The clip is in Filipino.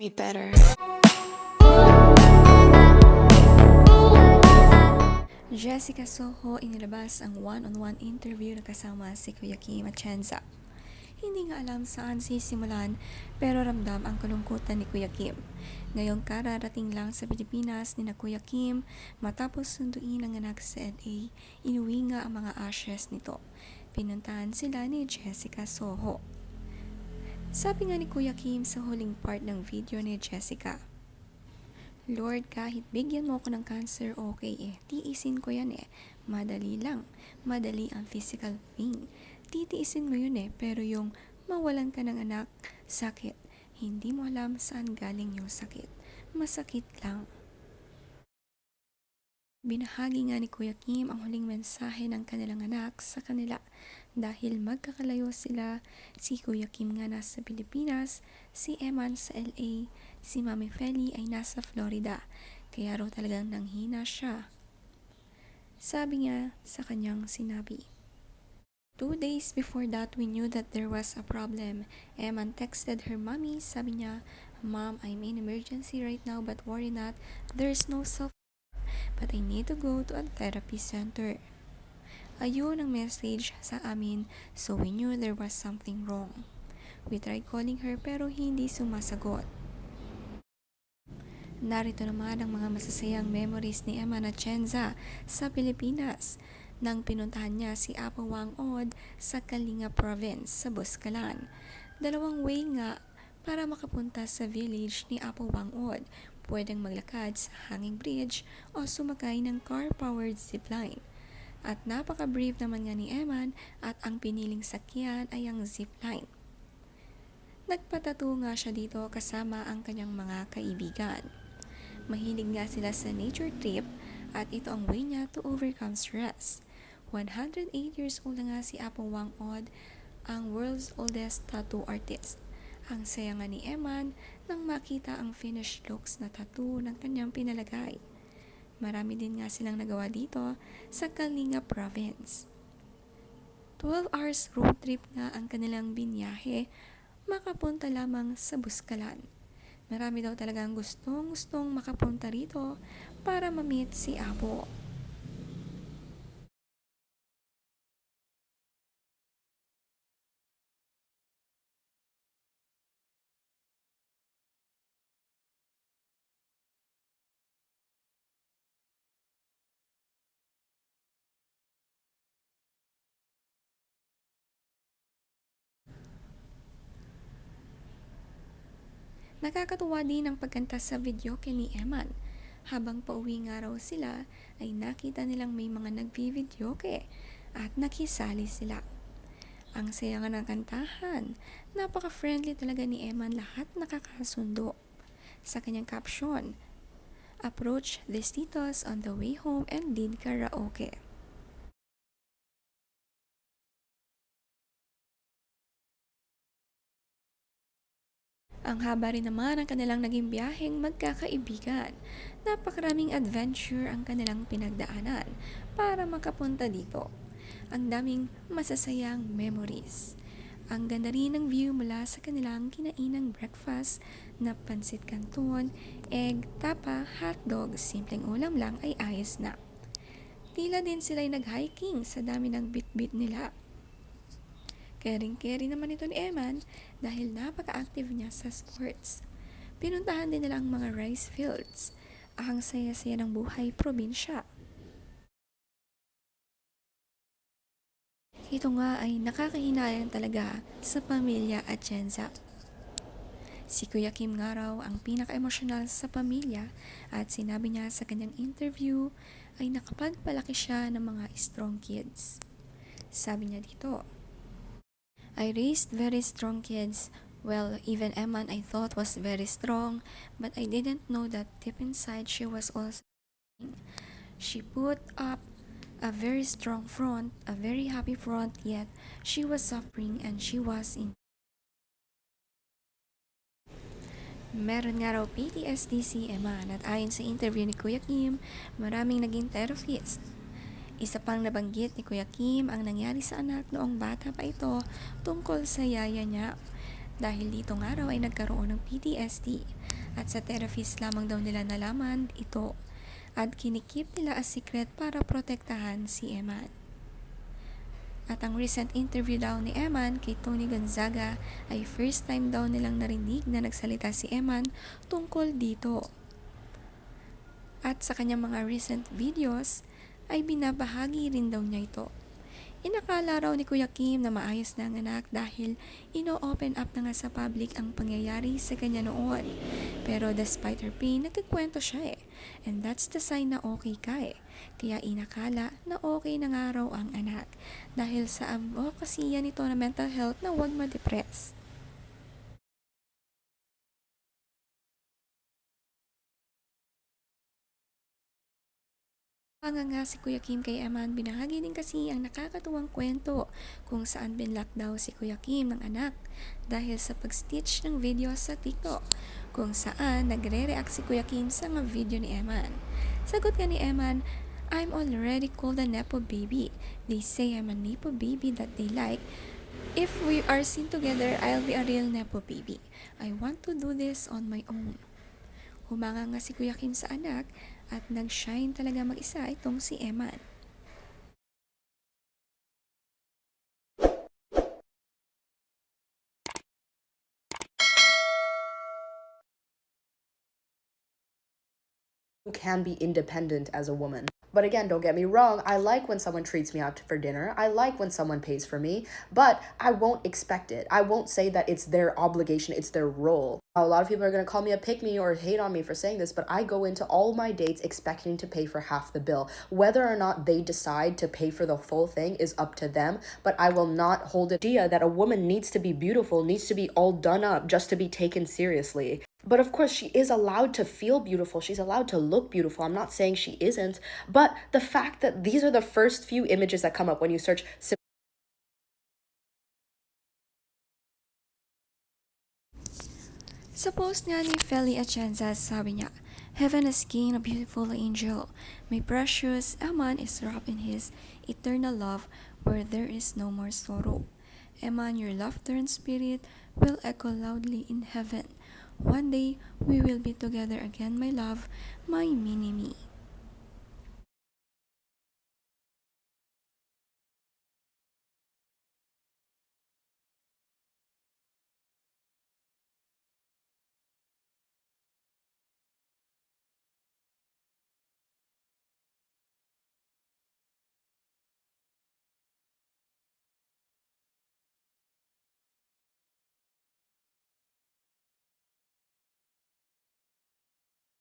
me better. Jessica Soho inilabas ang one-on-one interview na kasama si Kuya Kim Atienza. Hindi nga alam saan sisimulan pero ramdam ang kalungkutan ni Kuya Kim. Ngayong kararating lang sa Pilipinas ni na Kuya Kim matapos sunduin ang anak sa LA, inuwi nga ang mga ashes nito. Pinuntahan sila ni Jessica Soho. Sabi nga ni Kuya Kim sa huling part ng video ni Jessica, Lord, kahit bigyan mo ako ng cancer, okay eh. Tiisin ko yan eh. Madali lang. Madali ang physical pain. Titiisin mo yun eh. Pero yung mawalan ka ng anak, sakit. Hindi mo alam saan galing yung sakit. Masakit lang. Binahagi nga ni Kuya Kim ang huling mensahe ng kanilang anak sa kanila dahil magkakalayo sila. Si Kuya Kim nga nasa Pilipinas, si Eman sa LA, si Mami Feli ay nasa Florida. Kaya raw talagang nanghina siya. Sabi niya sa kanyang sinabi. Two days before that, we knew that there was a problem. Eman texted her mommy. Sabi niya, Mom, I'm in emergency right now but worry not. There's no self but I need to go to a therapy center. Ayun ang message sa amin so we knew there was something wrong. We tried calling her pero hindi sumasagot. Narito naman ang mga masasayang memories ni Emma Nachenza sa Pilipinas nang pinuntahan niya si Apo Wang Od sa Kalinga Province sa Boscalan. Dalawang way nga para makapunta sa village ni Apo Wang Od. Pwedeng maglakad sa hanging bridge o sumakay ng car-powered zipline. At napaka-brave naman nga ni Eman at ang piniling sakyan ay ang zipline. Nagpatato nga siya dito kasama ang kanyang mga kaibigan. Mahilig nga sila sa nature trip at ito ang way niya to overcome stress. 108 years old na nga si Apo Wang Od, ang world's oldest tattoo artist. Ang saya nga ni Eman nang makita ang finished looks na tattoo ng kanyang pinalagay. Marami din nga silang nagawa dito sa Kalinga Province. 12 hours road trip nga ang kanilang binyahe, makapunta lamang sa Buskalan. Marami daw talagang gustong gustong makapunta rito para ma-meet si Apo. Nakakatuwa din ang pagkanta sa video kay ni Eman. Habang pauwi nga raw sila, ay nakita nilang may mga nagvi-videoke at nakisali sila. Ang saya nga ng kantahan, napaka-friendly talaga ni Eman lahat nakakasundo. Sa kanyang caption, Approach these titos on the way home and did karaoke. Ang haba rin naman ang kanilang naging biyaheng magkakaibigan. Napakaraming adventure ang kanilang pinagdaanan para makapunta dito. Ang daming masasayang memories. Ang ganda rin ng view mula sa kanilang kinainang breakfast na pansit canton, egg, tapa, hotdog, simpleng ulam lang ay ayos na. Tila din sila'y nag-hiking sa dami ng bit-bit nila. Caring-carry naman ito ni Eman dahil napaka-active niya sa sports. Pinuntahan din nila ang mga rice fields. Ang saya-saya ng buhay probinsya. Ito nga ay nakakahinayang talaga sa pamilya at Jenza. Si Kuya Kim nga raw ang pinaka-emosyonal sa pamilya at sinabi niya sa kanyang interview ay nakapagpalaki siya ng mga strong kids. Sabi niya dito, I raised very strong kids. Well, even Eman I thought was very strong, but I didn't know that deep inside she was also She put up a very strong front, a very happy front, yet she was suffering and she was in Meron nga raw PTSD si Eman at ayon sa interview ni Kuya Kim, maraming naging therapist. Isa pang nabanggit ni Kuya Kim ang nangyari sa anak noong bata pa ito tungkol sa yaya niya. Dahil dito nga raw ay nagkaroon ng PTSD. At sa therapist lamang daw nila nalaman ito. At kinikip nila as secret para protektahan si Eman. At ang recent interview daw ni Eman kay Tony Gonzaga ay first time daw nilang narinig na nagsalita si Eman tungkol dito. At sa kanyang mga recent videos ay binabahagi rin daw niya ito. Inakala raw ni Kuya Kim na maayos na ang anak dahil ino-open up na nga sa public ang pangyayari sa kanya noon. Pero despite her pain, nagkikwento siya eh. And that's the sign na okay ka eh. Kaya inakala na okay na nga raw ang anak. Dahil sa advocacy nito na mental health na huwag ma-depress. Hanga nga si Kuya Kim kay Eman, binahagi din kasi ang nakakatuwang kwento kung saan binlock daw si Kuya Kim ng anak dahil sa pag-stitch ng video sa TikTok kung saan nagre-react si Kuya Kim sa mga video ni Eman. Sagot nga ni Eman, I'm already called a Nepo baby. They say I'm a Nepo baby that they like. If we are seen together, I'll be a real Nepo baby. I want to do this on my own. Humanga nga si Kuya Kim sa anak at nag-shine talaga mag-isa itong si Eman. You can be independent as a woman. But again, don't get me wrong, I like when someone treats me out for dinner. I like when someone pays for me, but I won't expect it. I won't say that it's their obligation, it's their role. A lot of people are going to call me a pick me or hate on me for saying this, but I go into all my dates expecting to pay for half the bill. Whether or not they decide to pay for the full thing is up to them, but I will not hold the idea that a woman needs to be beautiful, needs to be all done up just to be taken seriously. But of course, she is allowed to feel beautiful. She's allowed to look beautiful. I'm not saying she isn't. But the fact that these are the first few images that come up when you search Sa post nga ni Feli Atienza, sabi niya, Heaven has gained a beautiful angel. My precious Eman is wrapped in his eternal love where there is no more sorrow. Eman, your laughter and spirit will echo loudly in heaven. One day, we will be together again, my love, my mini-me.